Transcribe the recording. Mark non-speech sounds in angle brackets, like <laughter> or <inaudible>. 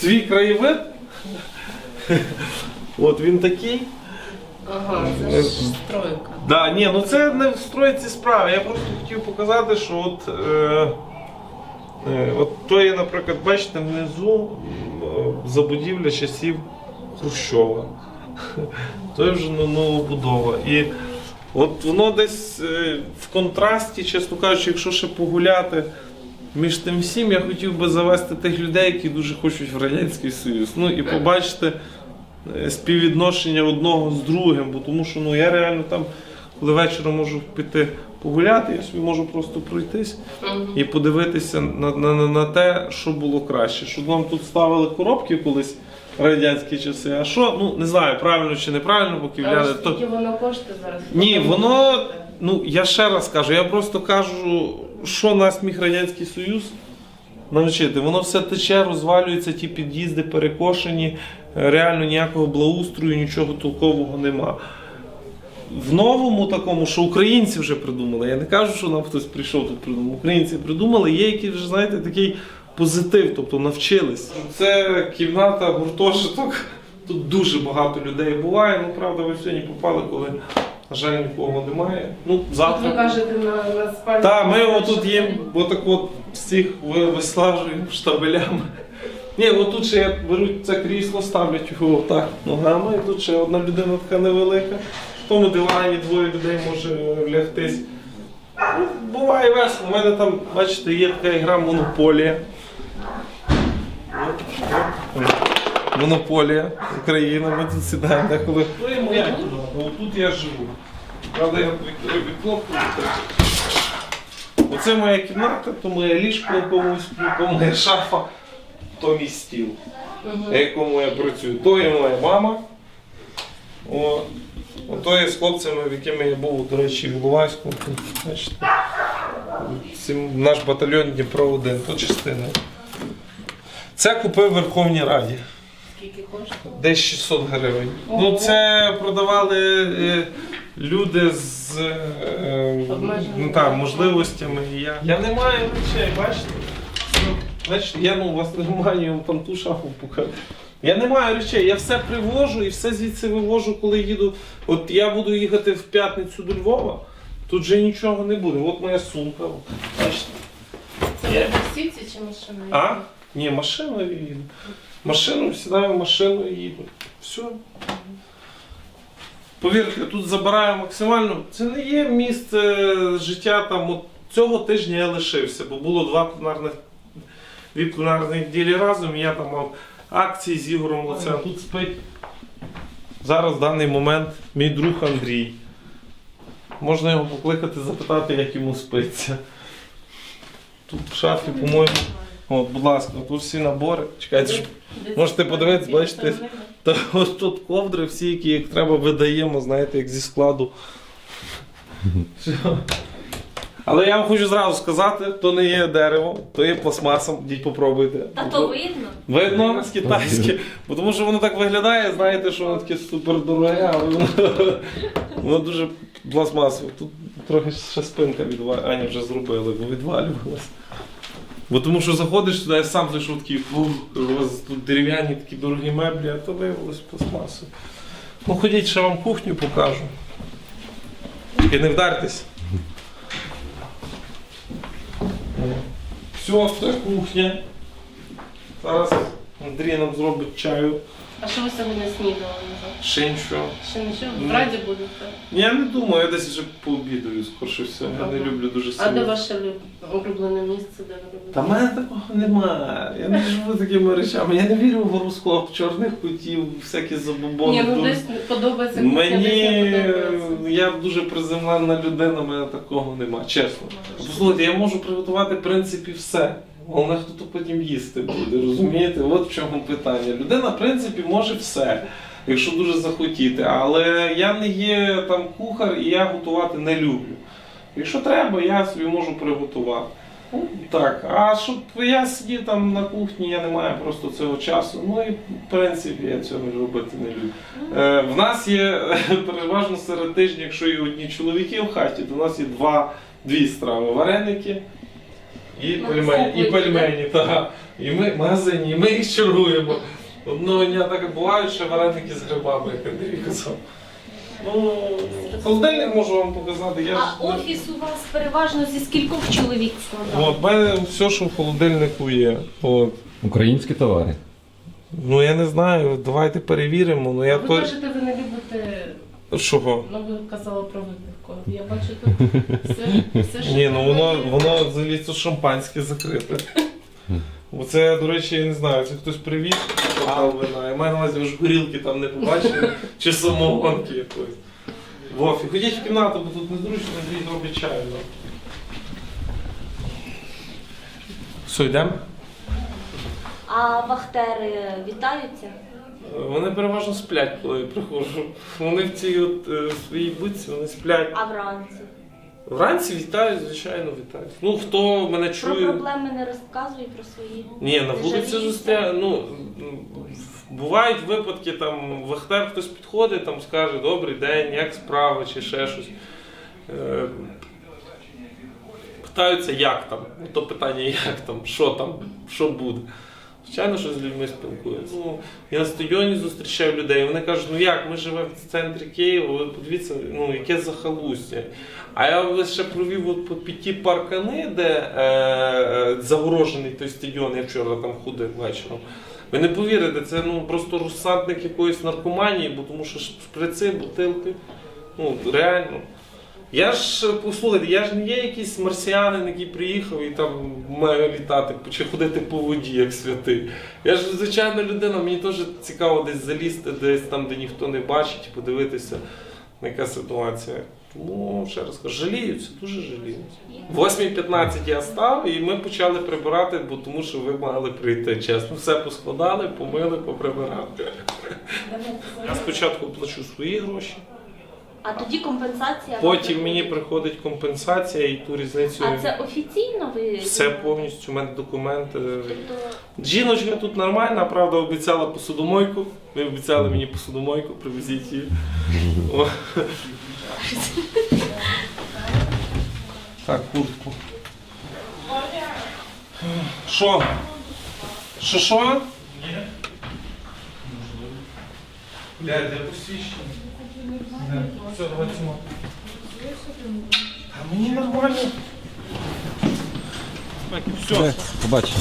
свій краєвид. От він такий. Ага, це ж стройка. Да, ні, ну це не в стройці справи. Я просто хотів показати, що от, е, е, от то є, наприклад, бачите, внизу м, забудівля часів Хрущова. То є вже ну, новобудова. І от воно десь е, в контрасті, чесно кажучи, якщо ще погуляти між тим всім, я хотів би завести тих людей, які дуже хочуть в Радянський Союз. Ну і побачити е, співвідношення одного з другим, бо тому що ну, я реально там, коли вечором можу піти погуляти, я собі можу просто пройтись і подивитися на, на, на, на те, що було краще. Що нам тут ставили коробки колись в радянські часи, а що, ну не знаю, правильно чи неправильно, поки вляли. То... воно коштує зараз? Ні, воно, ну я ще раз кажу, я просто кажу, що нас міг Радянський Союз навчити. Воно все тече, розвалюється, ті під'їзди перекошені, е, реально ніякого благоустрою, нічого толкового нема. В новому такому, що українці вже придумали. Я не кажу, що нам хтось прийшов тут придумав. Українці придумали, є якийсь вже, знаєте, такий позитив, тобто навчились. Це кімната, гуртожиток. Тут дуже багато людей буває. Ну, правда, ви сьогодні попали, коли, на жаль, нікого немає. Ну, От ви кажете на, на спальні. Так, ми отут їм отак от всіх ви- вислажуємо штабелями. Ні, отут ще я беру це крісло, ставлять його отак ногами, і тут ще одна людина така невелика. В тому дивані двоє людей може лягтись. Ну, буває весело. У мене там, бачите, є така гра Монополія. Монополія Україна, ми тут сідаємо деколи. Ну і моя кімната, отут я живу. Правда, я від- Оце моя кімната, то моє ліжко, якому то моя шафа, то мій стіл, на якому я працюю. То є моя мама. О, ото є з хлопцями, в якими я був, до речі, в. Тут, Це наш батальйон Дніпро 1, то частина. Це купив в Верховній Раді. Скільки коштує? Десь 600 гривень. Ого. Ну це продавали е, люди з е, ну, так, можливостями. І Я, я не маю речей, бачите? Ну, Бачите, я ну, у вас немає, я вам там ту шафу покажу. Я не маю речей, я все привожу і все звідси вивожу, коли їду. От я буду їхати в п'ятницю до Львова, тут же нічого не буде. От моя сумка. от, Бачите? Це ви таксівці чи машина? А? Ні, машиною їду. Машину, сідаю в машину і їду. Все. Повірте, тут забираю максимально. Це не є місце життя там. От цього тижня я лишився, бо було два пленарних, дві пленарні неділі разом, і я там мав акції з Ігорем Лоцем. Тут спить. Зараз в даний момент мій друг Андрій. Можна його покликати, запитати, як йому спиться. Тут в шафі, по-моєму. От, будь ласка, тут всі набори. Чекайте, що Можете біля бачите? та ось тут ковдри всі, які як треба видаємо, знаєте, як зі складу. Але я вам хочу зразу сказати, то не є дерево, то є пластмаса, йдіть попробуйте. Та то видно. Видно з китайське, бо тому що воно так виглядає, знаєте, що воно таке супер дороге, але воно, воно дуже пластмасове. Тут трохи ще спинка відвалювалася, Аня вже зробили, бо відвалювалася. Бо тому що заходиш туди, я сам зайшов такий, у вас тут дерев'яні такі дорогі меблі, а то виявилось пластмасове. Ну ходіть, ще вам кухню покажу. І не вдартесь. Все, це кухня. Зараз Андрій нам зробить чаю. А що ви сьогодні снідали? Ще нічого. Ще нічого? Ні. В Раді будете? Я не думаю, я десь вже пообідаю, скорше все. Я не люблю дуже А де ваше люб- улюблене місце, де ви любите? Та в мене такого немає. Я не живу такими речами. Я не вірю в гороскоп, чорних котів, всякі забобони. Ні, ну десь подобається кухня, десь Мені не подобається. я дуже приземлена людина, в мене такого нема, чесно. Послухайте, я можу приготувати в принципі все. Головне, хто то потім їсти буде, розумієте? От в чому питання. Людина, в принципі, може все, якщо дуже захотіти. Але я не є там кухар і я готувати не люблю. Якщо треба, я собі можу приготувати. Ну, так, а щоб я сидів там на кухні, я не маю просто цього часу. Ну і в принципі я цього робити не люблю. Е, в нас є <laughs> переважно серед тижня, якщо є одні чоловіки в хаті, то в нас є два, дві страви: вареники І Ну, пельмені, і пельмені, так. І ми в магазині, і ми їх чергуємо. Одного дня так бувають, що вареники з грибами, як Андрій казав. Ну, холодильник можу вам показати. Я ж А офіс у вас переважно зі скількох чоловік складає? От, в мене все, що в холодильнику є. От. Українські товари. Ну я не знаю, давайте перевіримо. Ну я Ви то. кажете, ви не любите, Чого? ну ви казали про випивку. Я бачу тут все, все що Ні, ну воно, воно взагалі тут шампанське закрите. Оце, до речі, я не знаю, це хтось привіз бокал вина. Я маю на увазі, ви ж горілки там не побачили, чи самогонки якоїсь. Вофі, ходіть в кімнату, бо тут незручно, Андрій зробить чаю. ну. Все, йдемо? А вахтери вітаються? Вони переважно сплять, коли я приходжу. Вони в цій от е, своїй будці, вони сплять. А вранці? Вранці вітають, звичайно, вітають. Ну, хто мене Про чує. проблеми не розказують про свої. Ні, на вулиці зустря... ну, м, бувають випадки, там вахтер хтось підходить, там скаже добрий день, як справи, чи ще щось. Е, Питаються, як там. Ну, то питання, як там, що там, що буде. Звичайно, що з людьми спілкуються. Ну, я на стадіоні зустрічаю людей, вони кажуть, ну як, ми живемо в центрі Києва, ви подивіться, ну яке захалустя. А я лише провів от по п'яті паркани, де е, е, загорожений той стадіон, я вчора там ходив вечором. Ви не повірите, це ну просто розсадник якоїсь наркоманії, бо тому що шприци, бутилки. Ну, реально. Я ж, послухайте, я ж не є якийсь марсіанин, який приїхав і там має літати чи ходити по воді, як святий. Я ж звичайна людина, мені теж цікаво десь залізти, десь там, де ніхто не бачить, подивитися, яка ситуація. Тому ще раз кажу, жаліються, дуже жаліються. В 8.15 я став і ми почали прибирати, бо тому що ви мали прийти. Чесно, все поскладали, помили, поприбирали. Я спочатку плачу свої гроші, А тоді компенсація. потім мені приходить компенсація і ту різницю. А це офіційно ви? Все повністю, у мене документи. Тобто Жіночка тут нормальна, правда, обіцяла посудомойку. Ви обіцяли мені посудомойку, привезіть її. Так, куртку. Що? Що що? Блядь, де посвідчення? Все, давай цьому. А мені нормально. Так, все. Побач.